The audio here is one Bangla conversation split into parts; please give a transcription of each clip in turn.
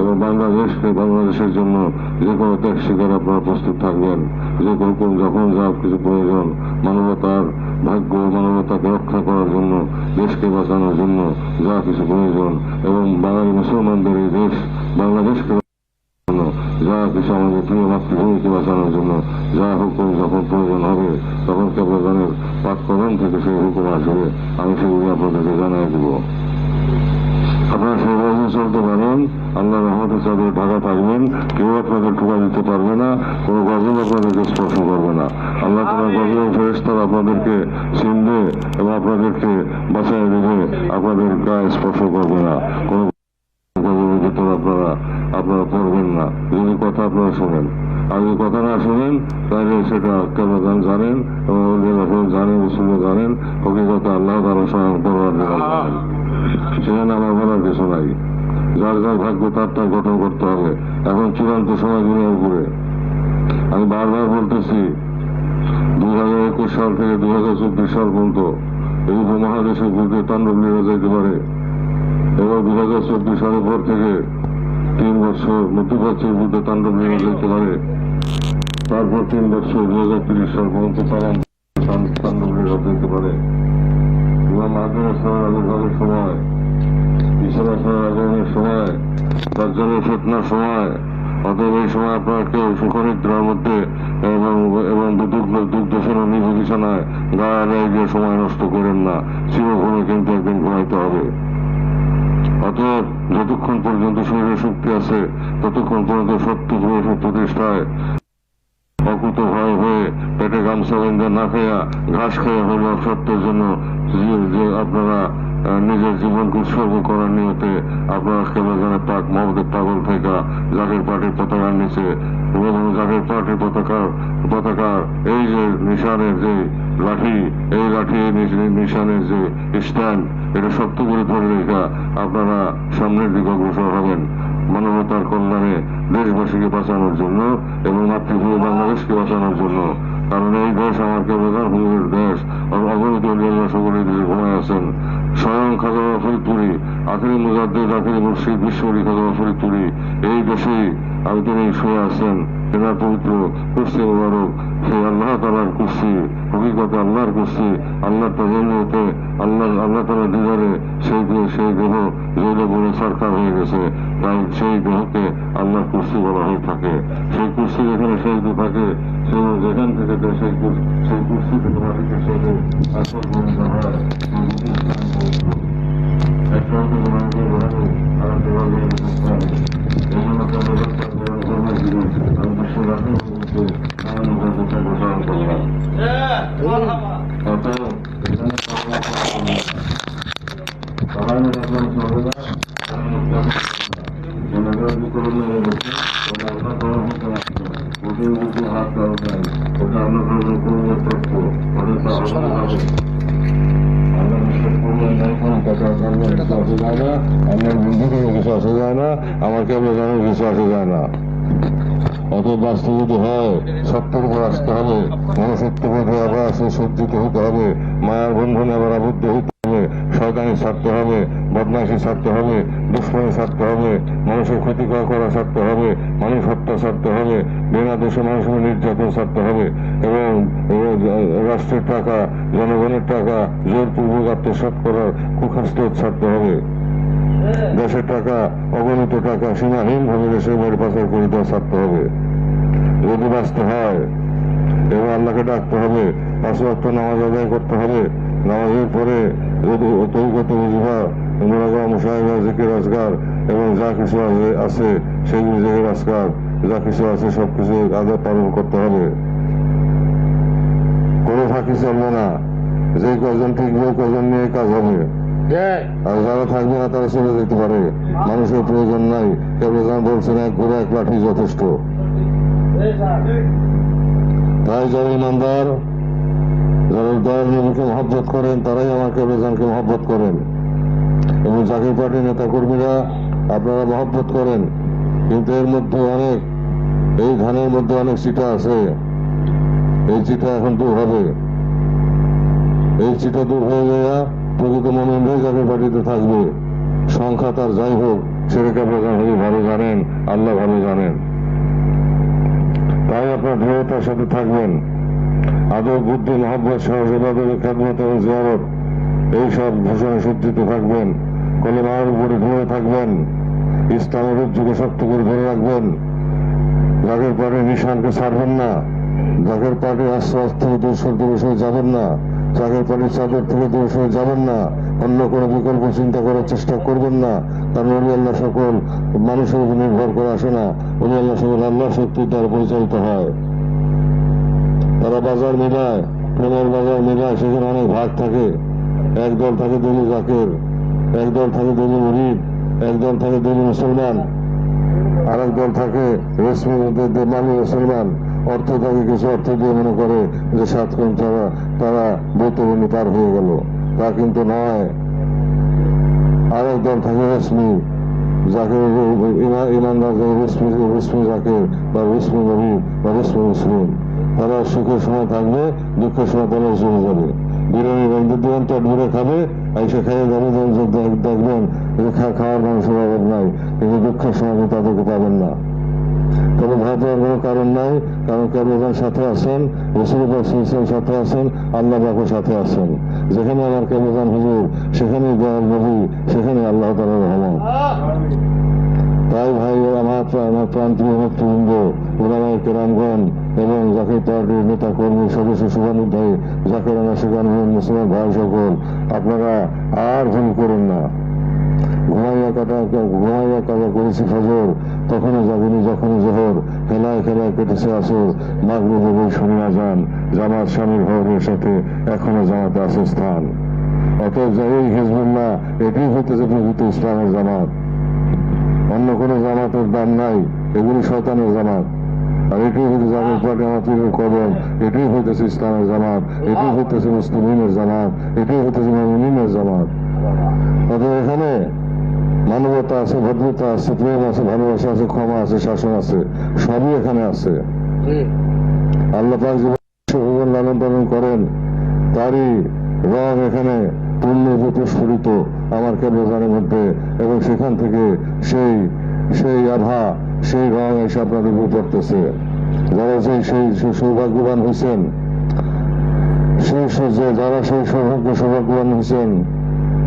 এবং বাংলাদেশকে বাংলাদেশের জন্য যে কোনো ত্যাগ স্বীকার আপনারা প্রস্তুত থাকবেন। যে হুকুম যখন যা কিছু প্রয়োজন, মানবতার ভাগ্য, মানবতাকে রক্ষা করার জন্য, দেশকে বাঁচানোর জন্য যা কিছু প্রয়োজন এবং বাঙালি মুসলমানদের এই দেশ, বাংলাদেশকে যা কিছু আমাদের প্রিয় মাতৃভূমিকে বাঁচানোর জন্য, যা হুকুম যখন প্রয়োজন হবে, তখন কেবলজনের পাক কদম থেকে সেই হুকুম আসবে। আমি সেগুলি আপনাদেরকে জানাই দেব। আপনারা সেভাবে চলতে পারেন আল্লাহ রহমতের চাঁদের ঢাকা থাকবেন কেউ আপনাদের ঠোকা দিতে পারবে না কোনো গজল আপনাদেরকে স্পর্শ করবে না। আল্লাহ তালা গজল ফেরেস্তার আপনাদেরকে চিনবে এবং আপনাদেরকে বাঁচাই দেবে আপনাদের গায়ে স্পর্শ করবে না। কোনো গজলের ভিতর আপনারা আপনারা পড়বেন না। যদি কথা আপনারা শোনেন। আর যদি কথা না শোনেন তাহলে সেটা কেমন জানেন এবং জানেন রসুল জানেন। হকিকত আল্লাহ তারা স্বয়ং জানেন। সেখানে আমার বলার কিছু নাই। যার যার ভাগ্য তার তার গঠন করতে হবে। এখন চূড়ান্ত সময় দুনিয়ার উপরে। আমি বারবার বলতেছি দুই হাজার একুশ সাল থেকে দুই হাজার চব্বিশ সাল পর্যন্ত এই উপমহাদেশের বুকে তাণ্ডব নিয়ে যেতে পারে। এবং দুই হাজার চব্বিশ সালের পর থেকে তিন বছর মধ্যপ্রাচ্যের বুকে তাণ্ডব নিয়ে যেতে পারে। তারপর তিন বছর দুই হাজার তিরিশ সাল পর্যন্ত তারা তাণ্ডব নিয়ে যেতে পারে। ইমাম আজমের সময় আবির্ভাবের সময় আগমনের সময় দার্জালের ফেতনার সময়, অতএব এই সময় আপনার কেউ সুখনিদ্রার মধ্যে এবং এবং নিজ বিছানায় গায়ে নেয় গিয়ে সময় নষ্ট করেন না। চিরঘুমে কিন্তু একদিন ঘুমাইতে হবে। অতএব যতক্ষণ পর্যন্ত শরীরে শক্তি আছে, ততক্ষণ পর্যন্ত সত্য পুরুষ প্রতিষ্ঠায় অকুত ভয় হয়ে পেটে গামছা বেঁধে না খেয়া ঘাস খেয়ে হইল সত্যের জন্য যে- আপনারা নিজের জীবনকে উৎসর্গ করার নিয়তে আপনারা কেবল জানে পাক মহম্মদের পাগল থেকে জাগের পার্টির পতাকার নিচে এবং জাগের পার্টির পতাকার পতাকার এই যে নিশানের যে লাঠি, এই লাঠি নিশানের যে স্ট্যান্ড, এটা শক্ত করে ধরে রেখা আপনারা সামনের দিকে অগ্রসর হবেন। মানবতার কল্যাণে দেশবাসীকে বাঁচানোর জন্য এবং মাতৃভূমি বাংলাদেশকে বাঁচানোর জন্য। কারণ এই দেশ আমার কেবল ভূমির দেশ। অগণিত অন্যান্য দেশে ঘুমায় আছেন। স্বয়ং খাজা ফরিদপুরি আখেরি মুজাদ্দেদ আখেরি মুর্শিদ বিশ্বরী খাজা ফরিদপুরি এই দেশেই আমি তিনি শুয়ে আছেন। তেনার পবিত্র, কুর্সি মুবারক। সেই আল্লাহ তালার কুর্সি, হকিকতে আল্লাহর কুর্সি, আল্লাহর তাজমিয়তে আল্লাহ আল্লাহ তালার দিদারে, সেই সেই দেহ জৈলে বলে সরকার হয়ে গেছে, তাই সেই দেহকে আল্লাহর কুর্সি বলা হয়ে থাকে। সেই কুর্সি যেখানে সেই থাকে, সেই যেখান থেকে সেই সেই কুর্সি থেকে মাটিতে সেটা আসল পরিণত হয়। ওদের উপর হাত দেওয়া যায় ওটা আমরা তথ্য ওটা তো আলাদা হবে আমরা বিশ্বাস করবেন না কোনো কথা করবেন কিছু আসে যায় না আমার বন্ধুদের কিছু আসে যায় না আমার কেবল জানার কিছু আসে যায় না অত বাস্তব হয় সত্যের উপর আসতে হবে মনুষ্যত্ব পথে আবার সজ্জিত হতে হবে মায়ার বন্ধনে আবার আবদ্ধ হতে হবে শয়তানি ছাড়তে হবে বদমাইশি ছাড়তে হবে, দুশ্মনী ছাড়তে হবে, মানুষের ক্ষতিকর করা ছাড়তে হবে, মানুষ হত্যা ছাড়তে হবে, বিনা দেশে মানুষের নির্যাতন ছাড়তে হবে এবং রাষ্ট্রের টাকা, জনগণের টাকা, জোরপূর্বক আত্মসাৎ করার কুখাস্ত ছাড়তে হবে। দেশের টাকা, অগণিত টাকা, সীমাহীন ভাবে দেশের বাইরে পাচার করে দেওয়া ছাড়তে হবে। যদি বাঁচতে হয় এবং আল্লাহকে ডাকতে হবে, পাঁচ নামাজ আদায় করতে হবে। নামাজের পরে যদি তৈগত বুঝবা জিকির এবং যা কিছু আছে- সেগুলি জিকির যা কিছু আছে আদায় পালন করতে হবে কোনো ফাঁকি চলবে না যে কজন ঠিকবে কজন নিয়ে কাজ হবে আর যারা থাকবে না তারা চলে যেতে পারে মানুষের প্রয়োজন নাই কেবল যেন বলছেন এক ঘুরে এক লাঠি যথেষ্ট তাই যারা ইমানদার যারা দয়াল নবীকে মহব্বত করেন তারাই আমার কেবলজানকে মহব্বত করেন এবং জাকির পার্টির নেতা কর্মীরা আপনারা মহব্বত করেন, কিন্তু এর মধ্যে অনেক, এই ধানের মধ্যে অনেক চিটা আছে। এই চিটা এখন দূর হবে। এই চিটা দূর হয়ে যাওয়া প্রকৃত মনোনয়ন জাকির পার্টিতে থাকবে। সংখ্যা তার যাই হোক সেটা কেবলাজান হুজুর ভালো জানেন, আল্লাহ ভালো জানেন। তাই আপনার দৃঢ়তার সাথে থাকবেন। আদর বুদ্ধি মহাব্বত সহজবাদের খেদমত এবং জিয়ারত এইসব ঘোষণা সজ্জিত থাকবেন। কলেমার উপরে ধরে থাকবেন। ইসলামের উদ্যোগে শক্ত করে ধরে রাখবেন। জাগের পাড়ে নিশানকে ছাড়বেন না জাগের পাড়ে আস্তে আস্তে দূর দূরে সরে যাবেন না জাগের পাড়ির চাদর থেকে দূরে সরে যাবেন না, অন্য কোনো বিকল্প চিন্তা করার চেষ্টা করবেন না। কারণ অলি আল্লাহ সকল মানুষের উপর নির্ভর করে আসে না। অলি আল্লাহ সকল আল্লাহ শক্তির দ্বারা পরিচালিত হয়। তারা বাজার মিলায় প্রেমের বাজার মিলায় সেখানে অনেক ভাগ থাকে। একদল থাকে দলি জাকের। একদল থাকে দলি মুরিদ, একদল থাকে দলি মুসলমান আরেক দল থাকে রেশমি মানি মুসলমান। অর্থ থাকে কিছু অর্থ দিয়ে মনে করে যে সাত কোন তারা তারা বৈতরণী পার হয়ে গেল। তা কিন্তু নয়। আরেক দল থাকে রেশমি, যাকে ইমা- ইমানদার রেশমি রেশমি যাকে, বা রেশমি নবী বা রেশমি মুসলিম। তারা সুখের সময় থাকবে, দুঃখের সময় তারা চলে যাবে। বিরিয়ানি রঙের দিবেন তো খাবে এসে খেয়ে দেখবেন যে খাওয়ার মানুষের অভাব নাই কিন্তু দুঃখের সময় তাদেরকে পাবেন না। তবে ভয় পাওয়ার কোনো কারণ নাই কারণ কেবলজন সাথে আছেন রসুল সাথে আছেন আল্লাহ বাবু সাথে আছেন। যেখানে আমার কেবলজন হুজুর সেখানে দয়াল নবী সেখানে আল্লাহ তালার রহমান তাই ভাই আমার আমার প্রান্তীয় নেতৃবৃন্দ ওলামাই কেরামগণ এবং জাকির পার্টির নেতা কর্মী সদস্য শুভানুধ্যায়ী, জাকির আনা সেখান মুসলমান ভাই সকল, আপনারা আর ভুল করুন না। ঘুমাইয়া কাটা ঘুমাইয়া কাটা করেছি ফজর, তখনও যাবিনি যখনই জোহর, খেলায় খেলায় কেটেছে আসর, মাগরুবে বই শুনিয়া যান জামাত স্বামীর ভবনের সাথে এখনও জামাতে আছে স্থান। অতএব এই হিজবুল্লাহ এটি হইতেছে প্রকৃত ইসলামের জামাত। অন্য কোনো জামাতের দাম নাই, এগুলি শয়তানের জামাত। আর এটাই হইতে জামাত পার্টি আমার কদম এটি হইতেছে ইসলামের জামাত এটি হইতেছে মুসলিমের জামাত এটি হইতেছে মুমিনের জামাত। অতএব এখানে মানবতা আছে, ভদ্রতা আছে, প্রেম আছে, ভালোবাসা আছে, ক্ষমা আছে, শাসন আছে, সবই এখানে আছে। আল্লাহ পাক জীবন লালন পালন করেন, তারই রং এখানে পূর্ণ প্রস্ফুরিত আমার কেবলজানের মধ্যে, এবং সেখান থেকে সেই সেই আভা সেই রং এসে আপনাদের উপর পড়তেছে যারা সেই সৌভাগ্যবান হয়েছেন সেই যে যারা সেই সৌভাগ্য সৌভাগ্যবান হয়েছেন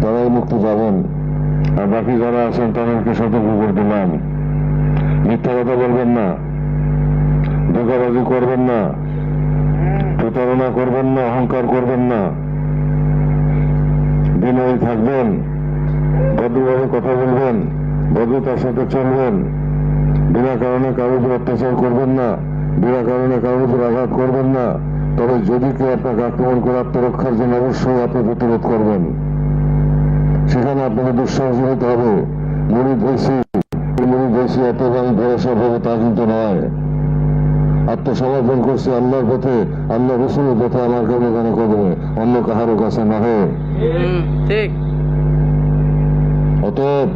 তারাই মুক্তি পাবেন। আর বাকি যারা আছেন, তাদেরকে সতর্ক করে দিলাম। মিথ্যা কথা বলবেন না। ধোকাবাজি করবেন না। প্রতারণা করবেন না, অহংকার করবেন না। বিনয়ী থাকবেন। ভদ্রভাবে কথা বলবেন। ভদ্রতার সাথে চলবেন। বিনা কারণে কারোর উপর অত্যাচার করবেন না বিনা কারণে কারোর উপর আঘাত করবেন না। তবে যদি কেউ আপনাকে আক্রমণ করে আত্মরক্ষার জন্য অবশ্যই আপনি প্রতিরোধ করবেন। সেখানে আপনাকে দুঃসাহস হতে হবে। মুড়ি ধরছি মুড়ি ধরছি এত আমি ভরসা হবে তা কিন্তু নয়। আত্মসমর্পণ করছি আল্লাহর পথে আল্লাহ রসুলের পথে আমার কাছে কেন করবে অন্য কাহারও কাছে নহে। অতএব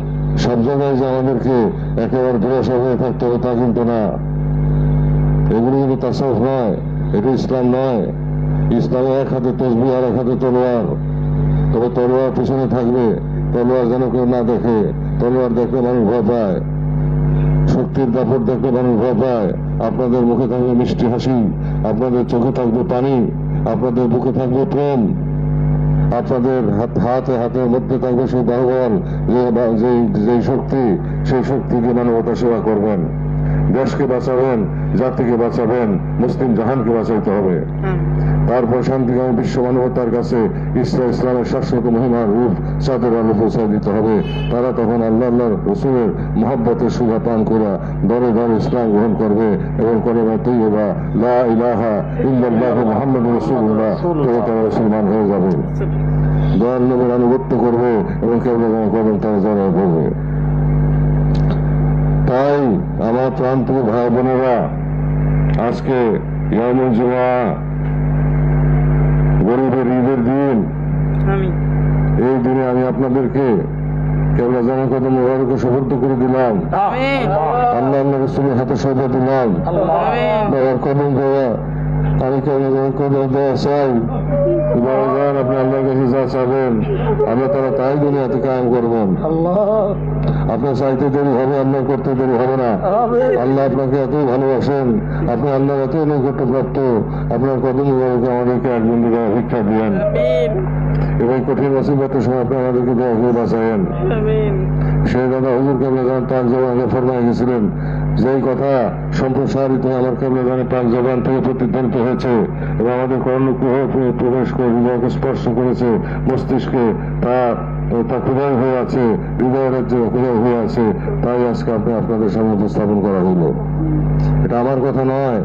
সব জায়গায় যে আমাদেরকে একেবারে ভরসা হয়ে থাকতে হবে, তা কিন্তু না। এগুলো কিন্তু তাসাউফ নয় এটা ইসলাম নয়। ইসলামে এক হাতে তসবি আর এক হাতে তলোয়ার। তবে তলোয়ার পিছনে থাকবে, তলোয়ার যেন কেউ না দেখে। তলোয়ার দেখলে মানুষ ভয় পায়, শক্তির দাপট দেখলে মানুষ ভয় পায়। আপনাদের মুখে থাকবে মিষ্টি হাসি, আপনাদের চোখে থাকবে পানি, আপনাদের বুকে থাকবে প্রেম। আপনাদের হাতে হাতে হাতের মধ্যে থাকবে সেই ভগবান যে শক্তি, সেই শক্তি দিয়ে মানবতা সেবা করবেন। দেশকে বাঁচাবেন, জাতিকে বাঁচাবেন, মুসলিম জাহানকে বাঁচাইতে হবে। তারপর শান্তিকামী বিশ্ব মানবতার কাছে ইসলাম ইসলামের শাশ্বত মহিমার রূপ চাঁদের আলো পৌঁছায় দিতে হবে। তারা তখন আল্লাহ আল্লাহর রসুলের মহব্বতের সুধা পান করা দরে দরে ইসলাম গ্রহণ করবে এবং কলেমা তৈবা লা ইলাহা ইল্লাল্লাহ মুহাম্মদ রসুল্লাহ তবে তারা মুসলমান হয়ে যাবে। দয়াল নবীর আনুগত্য করবে এবং কেবল কদম তারা জড়ায় পড়বে তাই আমার প্রান্তিক ভাই বোনেরা আজকে জুমা গরিবের ঈদের দিন এই দিনে আমি আপনাদেরকে কেবল জানার কথা মোবারকে করে দিলাম। আল্লাহ আল্লাহ রসুলের হাতে সৌদা দিলাম। বাবার কদম দেওয়া দেওয়া চাই বাবাজান আপনি আল্লাহর কাছে যা চাবেন আল্লাহ তারা তাই দুনিয়াতে কায়েম করবেন আপনার চাইতে দেরি হবে আল্লাহ করতে দেরি হবে না আল্লাহ আপনাকে এতই ভালোবাসেন আপনি আল্লাহর এতই নৈকট্য প্রাপ্ত আপনার কদম আমাদেরকে একজন শিক্ষা দিয়েন এবং কঠিন মুসিবতের সময় আপনি আমাদেরকে দোয়া করে বাঁচায়েন সেই দাদা হুজুর কেবলাদান পাক জবানে ফরমাই গেছিলেন যেই কথা সম্প্রসারিত আমার কেবলাদানের পাক জবান থেকে প্রতিধ্বনিত হয়েছে এবং আমাদের কর্ণকুহ প্রবেশ করে হৃদয়কে স্পর্শ করেছে, মস্তিষ্কে, তা তা খুদাই হয়ে আছে, হৃদয়ের রাজ্যে খুদাই হয়ে আছে, তাই আজকে আপনি আপনাদের সামনে উপস্থাপন করা হইল। এটা আমার কথা নয়।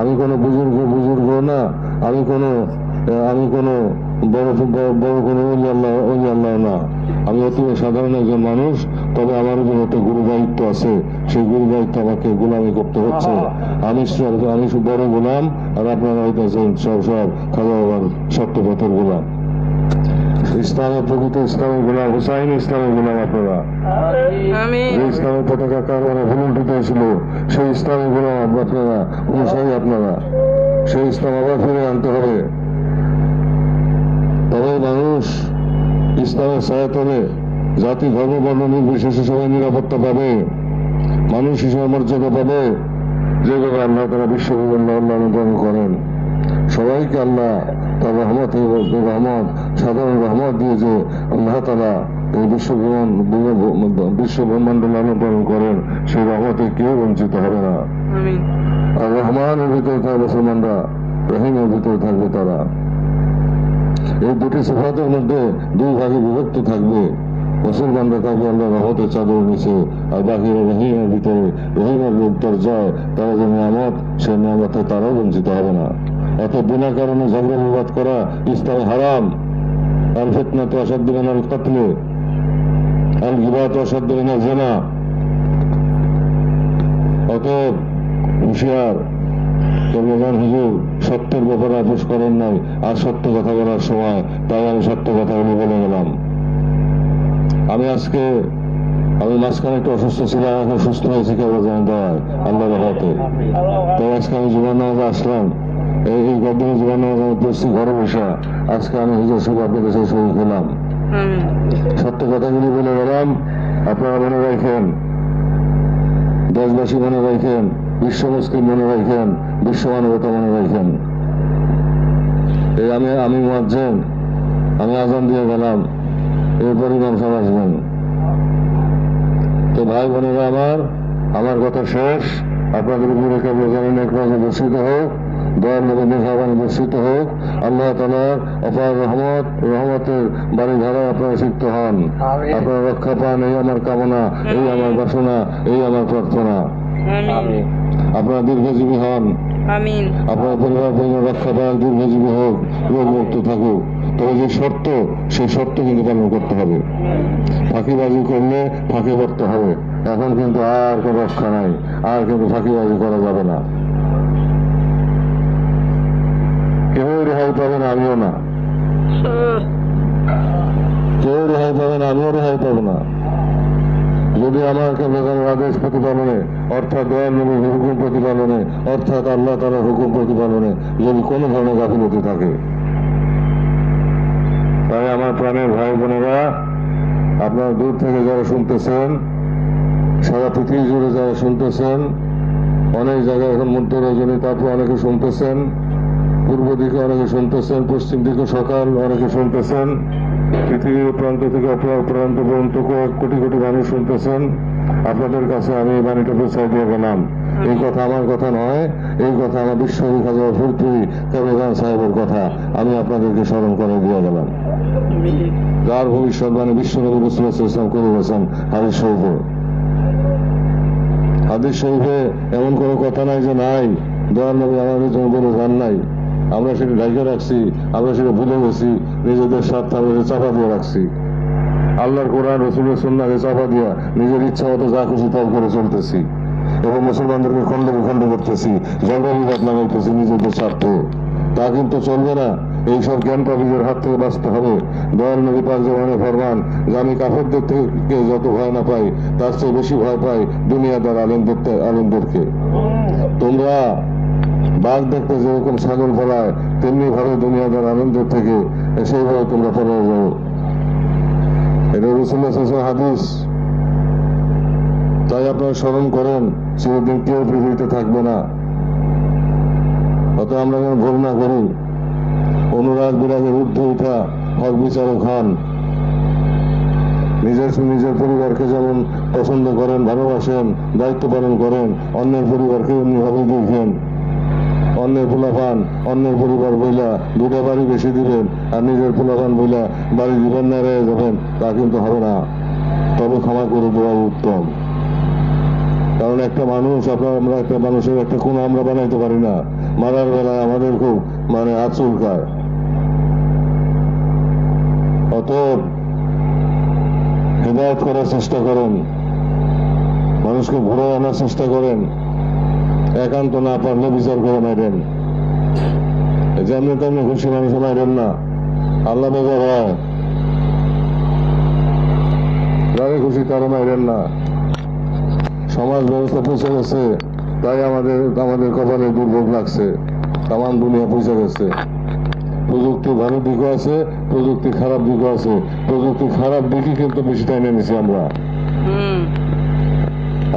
আমি কোনো বুজুর্গ বুজুর্গ না। আমি কোনো আমি কোনো বড়- বড় কোনো অলি আল্লাহ অলি আল্লাহ না। আমি অতি সাধারণ একজন মানুষ। তবে আমার উপর একটা গুরু দায়িত্ব আছে সেই গুরু দায়িত্ব আমাকে গোলামি করতে হচ্ছে। আমি আমি বড় গোলাম আর আপনারা হইতেছেন সব সব খাওয়া বাবার সত্যপথের গোলাম। ইসলামের প্রকৃত ইসলামের গোলাম হুসাইন ইসলামের গোলাম আপনারা। যে ইসলামের পতাকা কারণে ভুলুণ্ঠিত হয়েছিল সেই ইসলামের গোলাম আপনারা অনুসারী আপনারা। সেই ইসলাম আবার ফিরে আনতে হবে। তবে মানুষ ইসলামের সহায়তনে জাতি ধর্ম বর্ণ নির্বিশেষে সবাই নিরাপত্তা পাবে। মানুষ হিসেবে মর্যাদা পাবে। যেভাবে আল্লাহ তারা বিশ্ববিদ্যালয় আল্লাহ অনুগ্রহ করেন। সবাইকে আল্লাহ তার রহমত রহমত সাধারণ রহমত দিয়ে যে আল্লাহ তালা এই বিশ্ব বিশ্ব ব্রহ্মাণ্ড লালন পালন করেন সেই রহমতে কেউ বঞ্চিত হবে না। আর রহমানের ভিতরে থাকবে মুসলমানরা রহিমের ভিতরে থাকবে তারা। এই দুটি সিফাতের মধ্যে দুই ভাগে বিভক্ত থাকবে। মুসলমানরা থাকবে আল্লাহ চাদর নিচে আর বাকিরা রহিমের ভিতরে রহিমের জয়, তারা যে নিয়ামত, সেই নিয়ামতে তারাও বঞ্চিত হবে না। এত বিনা কারণে ঝগড়া বিবাদ করা ইসলামে হারাম। আর ফিতনা তো অসাধ্য আল কাতলে আর গিবাত অসাধ্য জেনা। অতএব হুঁশিয়ার কেবলমান হুজুর, সত্যের ব্যাপারে আপোষ করেন নাই। আর সত্য কথা বলার সময় তাই আমি সত্য কথাগুলো বলে গেলাম। আমি আজকে আমি মাঝখানে একটু অসুস্থ ছিলাম এখন সুস্থ হয়েছি কেবল জানি দেওয়ায় আল্লাহ রহমতে। তো আজকে আমি জীবন নামাজে আসলাম। এই গদ্দিনে জীবন নামাজে আমি পড়ছি ঘরে বসা আজকে আমি হুজুর শুভ আপনাদের সেই শুরু খেলাম সত্য কথাগুলি বলে গেলাম আপনারা মনে রাখেন দেশবাসী মনে রাখেন বিশ্ব মুসলিম মনে রাখেন বিশ্ব মানবতা মনে রাখেন। এই আমি আমি মাঝেন আমি আজান দিয়ে গেলাম। এরপর ইমাম সাহেব আসবেন তো ভাই বোনেরা আমার আমার কথা শেষ। আপনাদের উপরে কেবল জানেন এক মাঝে বর্ষিত হোক দয়াল নবী মেহরবানি বর্ষিত হোক। আল্লাহ তালার অপার রহমত রহমতের বাড়ি ধারায় আপনারা সিক্ত হন। আপনারা রক্ষা পান এই আমার কামনা এই আমার বাসনা এই আমার প্রার্থনা। আপনারা দীর্ঘজীবী হন। আপনার পরিবার পরিবার রক্ষা পান দীর্ঘজীবী হোক রোগ মুক্ত থাকুক। তবে যে শর্ত, সেই শর্ত কিন্তু পালন করতে হবে। ফাঁকিবাজি করলে ফাঁকে পড়তে হবে। এখন কিন্তু আর কোনো রক্ষা নাই, আর কিন্তু ফাঁকিবাজি করা যাবে না। কেউ রেহাই পাবে না, আমিও না। কেউ রেহাই পাবে না, আমিও রেহাই পাবো না। যদি আমাকে বেগানের আদেশ প্রতিপালনে, অর্থাৎ দয়াল নবীর হুকুম প্রতিপালনে, অর্থাৎ আল্লাহ তালার হুকুম প্রতিপালনে যদি কোনো ধরনের গাফিলতি থাকে তাই ভাই বোনেরা, আপনারা দূর থেকে যারা শুনতেছেন, সারা পৃথিবী জুড়ে যারা শুনতেছেন, অনেক জায়গায় এখন মধ্য রজনী তারপর অনেকে শুনতেছেন, পূর্ব দিকে অনেকে শুনতেছেন, পশ্চিম দিকে সকাল অনেকে শুনতেছেন, পৃথিবীর প্রান্ত থেকে অপর প্রান্ত পর্যন্ত কয়েক কোটি কোটি মানুষ শুনতেছেন। আপনাদের কাছে আমি এই বাণীটা প্রচার দিয়ে গেলাম। এই কথা আমার কথা নয়। এই কথা আমার বিশ্বরী খাজা ফুলপুরি কেবলান সাহেবের কথা আমি আপনাদেরকে স্মরণ করে দিয়ে গেলাম। যার ভবিষ্যৎবাণী বিশ্বনবী রসুল ইসলাম করে গেছেন হাদিস শরীফে। হাদিস শরীফে এমন কোনো কথা নাই যে নাই, দয়াল নবী আমাদের জন্য বলে যান নাই। আমরা সেটা ঢাইকে রাখছি, আমরা সেটা ভুলে গেছি, নিজেদের স্বার্থ সেটা চাপা দিয়ে রাখছি। আল্লাহর কোরআন, রসুলের সন্ন্যাকে চাপা দিয়া নিজের ইচ্ছা মতো যা খুশি তাই করে চলতেছি। এবং মুসলমানদেরকে খণ্ড বিখণ্ড করতেছি। ঝগড়া বিবাদ লাগাইতেছি নিজেদের স্বার্থে। তা কিন্তু চলবে না। এইসব জ্ঞান পাবিজের হাত থেকে বাঁচতে হবে। দয়াল নবী পাক জমানে ফরমান, যে আমি কাফেরদের থেকে যত ভয় না পাই, তার চেয়ে বেশি ভয় পাই দুনিয়াদার আলেমদের আলেমদেরকে। তোমরা বাঘ দেখতে যেরকম ছাগল ফলায় তেমনি ভাবে দুনিয়াদার আনন্দের থেকে, সেইভাবে তোমরা পড়ে যাও। এটা রসুল্লাহ হাদিস। তাই আপনারা স্মরণ করেন, চিরদিন কেউ পৃথিবীতে থাকবে না। অত আমরা যেন ভুল না করি। অনুরাগ বিরাগের ঊর্ধ্বে উঠা হক বিচারক হন। নিজের নিজের পরিবারকে যেমন পছন্দ করেন, ভালোবাসেন, দায়িত্ব পালন করেন, অন্যের পরিবারকে উনি অন্যভাবে দেখেন। অন্যের পোলাপান, অন্যের পরিবার বইলা দুটা বাড়ি বেশি দিবেন আর নিজের পোলাপান বইলা বাড়ি দিবেন না রে যাবেন, তা কিন্তু হবে না। তবে ক্ষমা করে দেওয়া উত্তম। কারণ একটা মানুষ আপনার, আমরা একটা মানুষের একটা কোন আমরা বানাইতে পারি না। মারার বেলায় আমাদের খুব মানে আচুলকায় অতএব হেদায়ত করার চেষ্টা করেন। মানুষকে ঘুরে আনার চেষ্টা করেন। একান্ত না পারলে বিচার করে মাইরেন যেমনি তেমনি খুশি মানুষ মাইরেন না। আল্লাহ বেজার হয়। যারে খুশি তারা মাইরেন না। সমাজ ব্যবস্থা পৌঁছে গেছে তাই আমাদের আমাদের কপালে দুর্ভোগ লাগছে। তাম দুনিয়া পৌঁছে গেছে। প্রযুক্তি ভালো দিকও আছে প্রযুক্তি খারাপ দিকও আছে। প্রযুক্তি খারাপ দিকই কিন্তু বেশি টাইনে নিছি আমরা।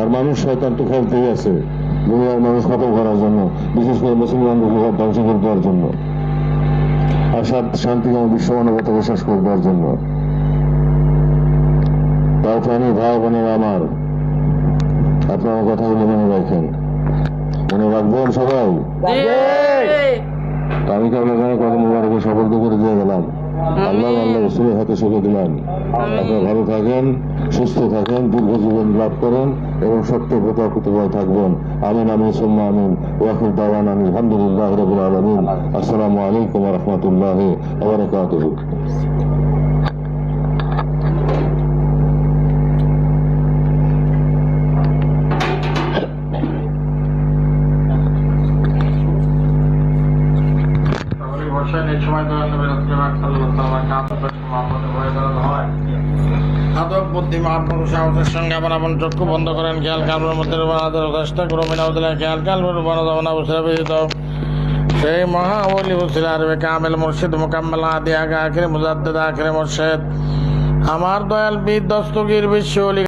আর মানুষ শয়তান তো খেলতেই আছে। দুনিয়ার মানুষ খতম করার জন্য বিশেষ করে মুসলমানদেরকে সব ধ্বংস করে দেওয়ার জন্য। আর শান- শান্তিকামী বিশ্ব মানবতাকে শেষ করে দেওয়ার জন্য। তার প্রাণী ভাই বোনেরা আমার আপনারা কথাগুলো মনে রাখেন। মনে রাখবেন সবাই? তা আমি কারণে কত মোবারকে শপথ করে দিয়ে গেলাম। আল্লাহ আল্লাহ রসুলের হাতে শুভে দিলাম। আপনারা ভালো থাকেন সুস্থ থাকেন দীর্ঘ জীবন লাভ করেন এবং সত্য প্রতাপিতভাবে থাকবেন। আমিন আমিন সুম্মা আমিন। ওয়াকির দাওয়ান আমিন আলহামদুলিল্লাহ রবিল আলমিন। আসসালামু আলাইকুম রহমতুল্লাহ ওবরাকাতুহু সঙ্গে চক্ষু বন্ধ করেন। খেয়াল কালবের মধ্যে চেষ্টা খেয়াল কালবের বানা দাওনা বসে বেরিত সেই মহাবলী বসিল কামেল মুর্শিদ, মোকাম্মেলা আদি আগে আখিরে মুজাদ্দেদ আখিরে মুর্শিদ। আমার দয়াল বীর দস্তগীর বিশ্ব